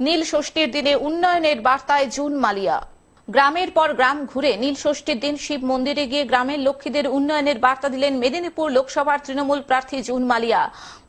নীল ষষ্ঠীর দিনে উন্নয়নের বার্তায় জুন মালিয়া। গ্রামের পর গ্রাম ঘুরে নীল ষষ্ঠীর দিন শিব মন্দিরে গিয়ে গ্রামের লক্ষ্মীদের উন্নয়নের বার্তা দিলেন মেদিনীপুর লোকসভার তৃণমূল প্রার্থী জুন মালিয়া।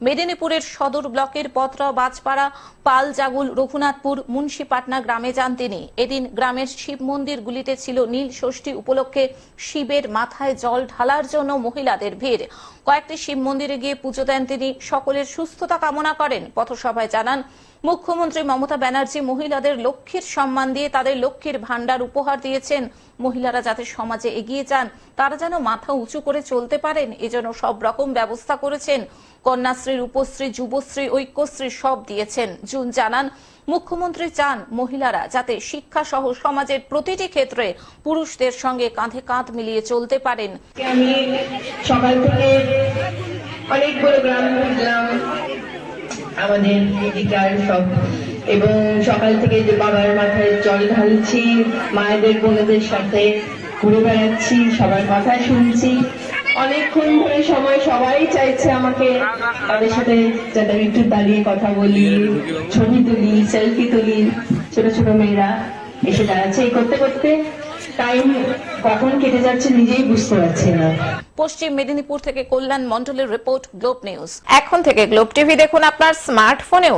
মেদিনীপুরের সদর ব্লকের পত্রা, বাজপাড়া পাল জাগুল রঘুনাথপুর, মুন্সিপাটনা গ্রামে যান তিনি। এদিন গ্রামের শিব মন্দিরগুলিতে ছিল নীল ষষ্ঠী উপলক্ষে শিবের মাথায় জল ঢালার জন্য মহিলাদের ভিড়। কয়েকটি শিব মন্দিরে গিয়ে পুজো দেন তিনি। সকলের সুস্থতা কামনা করেন। পথসভায় জানান, মুখ্যমন্ত্রী মমতা ব্যানার্জি মহিলাদের লক্ষ্মীর সম্মান দিয়ে তাদের লক্ষ্মীর ভান্ডার উপহার দিয়েছেন। মহিলারা যাতে সমাজে এগিয়ে যান, তারা যেন মাথা উঁচু করে চলতে পারেন, এজন্য সব রকম ব্যবস্থা করেছেন। কন্যাশ্রী, রূপশ্রী, যুবশ্রী, ঐক্যশ্রী সব দিয়েছেন। জুন জানান, মুখ্যমন্ত্রী চান মহিলারা যাতে শিক্ষা সহ সমাজের প্রতিটি ক্ষেত্রে পুরুষদের সঙ্গে কাঁধে কাঁধ মিলিয়ে চলতে পারেন। আমি সকাল থেকে অনেকগুলো গ্রাম আমাদের এদিকার সব এবং সকাল থেকে যে বাবার মাথায় জল ঢালছি, মায়েদের বোনদের সাথে ঘুরে বেড়াচ্ছি, সবার কথা শুনছি। অনেকক্ষণ ধরে সময় সবাই চাইছে আমাকে তাদের সাথে যাতে আমি একটু দাঁড়িয়ে কথা বলি, ছবি তুলি সেলফি তুলি। ছোট ছোট মেয়েরা এসে দাঁড়াচ্ছে। এই করতে করতে টাইম কখন কেটে যাচ্ছে নিজেই বুঝতে পারছি না। পশ্চিম মেদিনীপুর থেকে কল্যাণ মন্ডলের রিপোর্ট গ্লোব নিউজ এখন থেকে গ্লোব টিভি দেখুন আপনার স্মার্টফোনেও